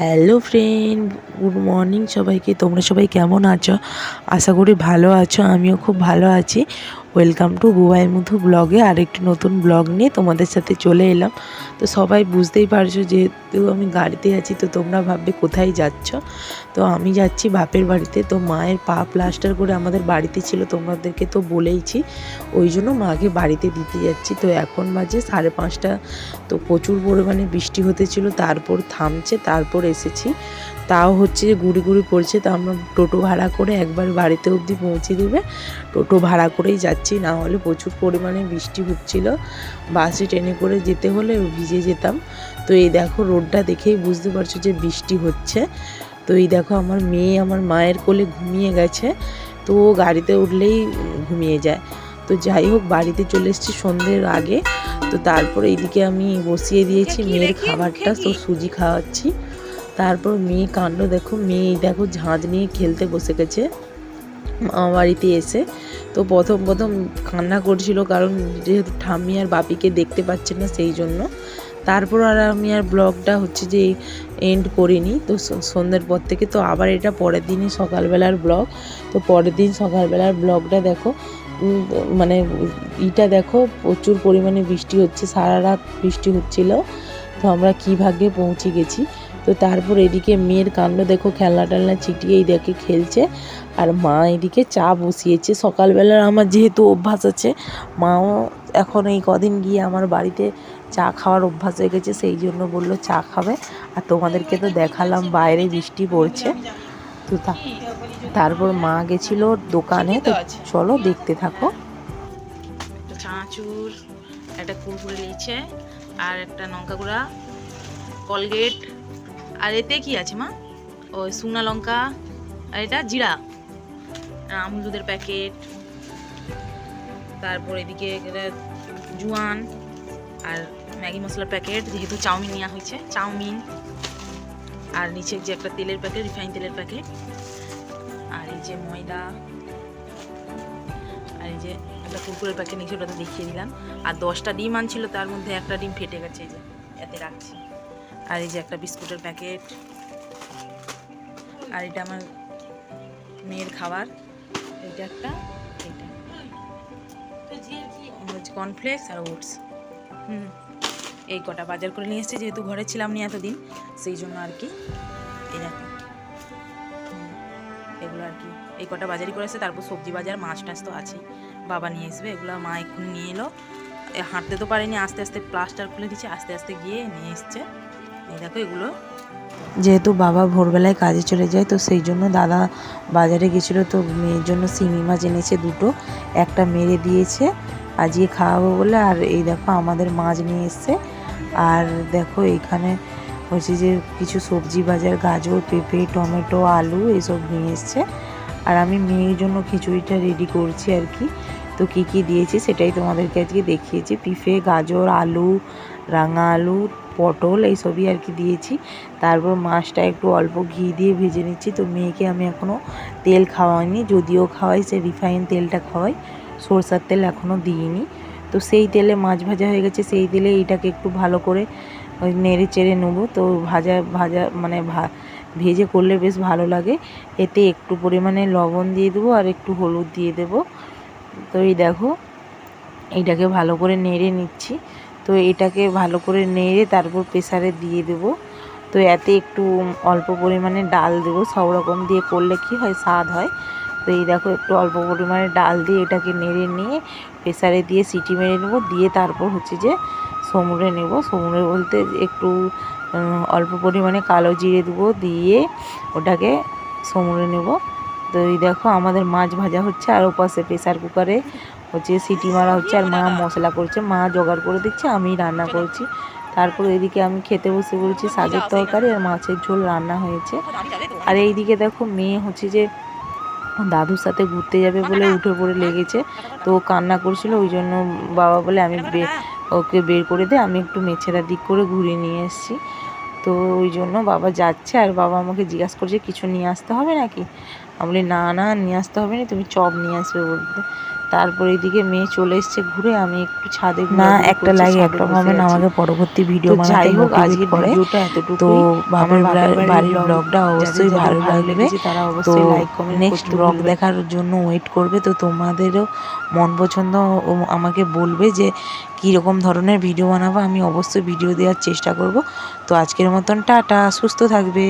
Hello friend good morning সবাইকে। তোমরা সবাই কেমন আছো? আশা করি ভালো আছো। আমিও খুব ভালো আছি। ওয়েলকাম টু বুবাই মধু ব্লগে আরেকটি নতুন ব্লগ নিয়ে তোমাদের সাথে চলে এলাম। তো সবাই বুঝতেই পারছ যেহেতু আমি গাড়িতে আছি, তো তোমরা ভাববে কোথায় যাচ্ছ? তো আমি যাচ্ছি বাপের বাড়িতে। তো মায়ের পা প্লাস্টার করে আমাদের বাড়িতে ছিল, তোমাদেরকে তো বলেইছি। ওই জন্য মাকে বাড়িতে দিতে যাচ্ছি। তো এখন বাজে সাড়ে পাঁচটা। তো প্রচুর পরিমাণে বৃষ্টি হতেছিল তারপর থামছে, তারপর এসেছি। তাও হচ্ছে যে গুড়ি গুড়ি পড়ছে, তো আমরা টোটো ভাড়া করে একবার বাড়িতে অবধি পৌঁছে দেবে। টোটো ভাড়া করেই যাচ্ছি। না হলে প্রচুর পরিমাণে বৃষ্টি হচ্ছিল। বাসে ট্রেনে করে যেতে হলে ভিজে যেতাম। তো এই দেখো রোডটা দেখেই বুঝতে পারছ যে বৃষ্টি হচ্ছে। তো এই দেখো আমার মেয়ে আমার মায়ের কোলে ঘুমিয়ে গেছে। তো ও গাড়িতে উঠলেই ঘুমিয়ে যায়। তো যাই হোক বাড়িতে চলে এসেছি সন্ধ্যের আগে। তো তারপরে এইদিকে আমি বসিয়ে দিয়েছি মেয়ের খাবারটা। তো সুজি খাওয়াচ্ছি। তারপর মেয়ে কাণ্ড দেখো মেয়ে দেখো ঝাঁজ নিয়ে খেলতে বসে গেছে। মামা বাড়িতে এসে তো প্রথম প্রথম কান্না করছিল কারণ যেহেতু ঠাম্মি আর বাপিকে দেখতে পাচ্ছে না সেই জন্য। তারপর আর আমি আর ব্লগটা হচ্ছে যে এন্ড করিনি। তো সন্ধ্যের পর থেকে তো আবার এটা পরের দিনই সকালবেলার ব্লগ। তো পরের দিন সকালবেলার ব্লগটা দেখো মানে ইটা দেখো, প্রচুর পরিমাণে বৃষ্টি হচ্ছে, সারা রাত বৃষ্টি হচ্ছিল। তো আমরা কী ভাগ্যে পৌঁছে গেছি? তো তারপর এদিকে মেয়ের কাণ্ড, দেখো খেলনা টেলনা এই দেখে খেলছে। আর মা এদিকে চা বসিয়েছে। সকালবেলার আমার যেহেতু অভ্যাস আছে, মাও এখন এই কদিন গিয়ে আমার বাড়িতে চা খাওয়ার অভ্যাস হয়ে গেছে, সেই জন্য বলল চা খাবে। আর তোমাদেরকে তো দেখালাম, বাইরে বৃষ্টি পড়ছে। তো তারপর মা গেছিল দোকানে। তো চলো দেখতে থাকো। চানাচুর, একটা কুরকুরে নিয়েছে, আর একটা লঙ্কা গুঁড়া, কলগেট আর এতে কি আছে মা? ওই শুকনা লঙ্কা, আর এটা জিরা আমুল দুধের প্যাকেট, তারপর এদিকে জুয়ান, আর ম্যাগি মশলার প্যাকেট, যেহেতু চাউমিন নেওয়া হয়েছে, চাউমিন, আর নিচে যে একটা তেলের প্যাকেট, রিফাইন তেলের প্যাকেট, আর এই যে ময়দা, আর এই যে একটা কুকুরের প্যাকেট নিচে ওটা তো দেখিয়ে দিলাম। আর দশটা ডিম আনছিল, তার মধ্যে একটা ডিম ফেটে গেছে, এই যে, এতে রাখছি। আর এই যে একটা বিস্কুটের প্যাকেট। আর এটা আমার মেয়ের খাবার। এইটা একটা, এইটা। হচ্ছে কর্নফ্লেক্স আর ওটস হুম, এই কটা বাজার করে নিয়ে এসেছি, যেহেতু ঘরে ছিলাম নি এতদিন, সেই জন্য আর কি। এই দেখো। এগুলো আর কি। এই কটা বাজারই করেছে তারপর সবজি বাজার, মাছ টাছ তো আছেই। বাবা নিয়ে আসবে, এগুলো মা এক্ষুনি নিয়ে এলো। হাঁটতে তো পারেনি, আস্তে আস্তে প্লাস্টার খুলে দিচ্ছে আস্তে আস্তে গিয়ে নিয়ে এসছে। এগুলো। যেহেতু বাবা ভোরবেলায় কাজে চলে যায়, তো সেই জন্য দাদা বাজারে গেছিল, তো মেয়ের জন্য শিঙি মাছ এনেছে দুটো। একটা মেরে দিয়েছে, আজকে খাওয়াবো বলে, আর এই দেখো আমাদের মাছ নিয়ে এসছে। আর দেখো এইখানে হচ্ছে যে কিছু সবজি বাজার, গাজর, পেঁপে, টমেটো, আলু এসব নিয়ে এসছে। আর আমি মেয়ের জন্য খিচুড়িটা রেডি করছি আর কি। তো কী কী দিয়েছি সেটাই তোমাদেরকে আজকে দেখিয়েছি। পিফে, গাজর, আলু, রাঙা আলু পটল, এই সবই আর কি দিয়েছি। তারপর মাছটা একটু অল্প ঘি দিয়ে ভেজে নিচ্ছি। তো মেয়েকে আমি এখনও তেল খাওয়াইনি, যদিও খাওয়াই, সে রিফাইন তেলটা খাওয়াই। সরষার তেল এখনও দিইনি। তো সেই তেলে মাছ ভাজা হয়ে গেছে, সেই তেলে এইটাকে একটু ভালো করে ওই নেড়ে চেড়ে নেব। তো ভাজা ভাজা মানে ভা, ভেজে করলে বেশ ভালো লাগে। এতে একটু পরিমাণে লবণ দিয়ে দেবো আর একটু হলুদ দিয়ে দেবো। তো এই দেখো, এইটাকে ভালো করে নেড়ে নিচ্ছি। তো এটাকে ভালো করে নেড়ে তারপর প্রেসারে দিয়ে দেবো। তো এতে একটু অল্প পরিমাণে ডাল দেবো। সব রকম দিয়ে করলে কি হয়, স্বাদ হয়। তো এই দেখো, একটু অল্প পরিমাণে ডাল দিয়ে এটাকে নেড়ে নিয়ে প্রেসারে দিয়ে সিটি মেরে নেব। দিয়ে তারপর হচ্ছে যে সমুড়ে নেব। সমুড়ে বলতে একটু অল্প পরিমাণে কালো জিরে দেবো। দিয়ে ওটাকে সমুড়ে নেব। তো এই দেখো, আমাদের মাছ ভাজা হচ্ছে আর ওপাশে প্রেসার কুকারে। হচ্ছে সিটি মারা হচ্ছে আর মা মশলা করছে, মা জোগাড় করে দিচ্ছে, আমি রান্না করছি। তারপর এদিকে আমি খেতে বসে বলছি শাকের তরকারি আর মাছের ঝোল রান্না হয়েছে। আর এইদিকে দেখো মেয়ে হচ্ছে যে দাদুর সাথে ঘুরতে যাবে বলে উঠে পড়ে লেগেছে। তো কান্না করছিল, ওই জন্য বাবা বলে আমি ওকে বের করে দে, আমি একটু মেছেরা দিক করে ঘুরে নিয়ে এসেছি। তো ওই জন্য বাবা যাচ্ছে আর বাবা আমাকে জিজ্ঞাসা করছে, কিছু নিয়ে আসতে হবে নাকি? বলি না না নিয়ে আসতে হবে না তুমি চপ নিয়ে আসবে বলতে। তারপর এদিকে মেয়ে চলে এসছে ঘুরে আমি একটু ছাদে না একটা ছাদে একটা কমেন্ট আছি। আমাকে পরবর্তী ভিডিও যাই হোক আজকের ভিডিওটা এতটুকু তো বাপের আমার বাড়ির- ব্লগটা অবশ্যই ভালো লাগবে। তারা অবশ্যই লাইক কমেন্ট নেক্সট ব্লগ দেখার জন্য ওয়েট করবে তো তোমাদেরও মন পছন্দ আমাকে বলবে যে কী রকম ধরনের ভিডিও বানাবো। আমি অবশ্যই ভিডিও দেওয়ার চেষ্টা করব। তো আজকের মতন টাটা সুস্থ থাকবে।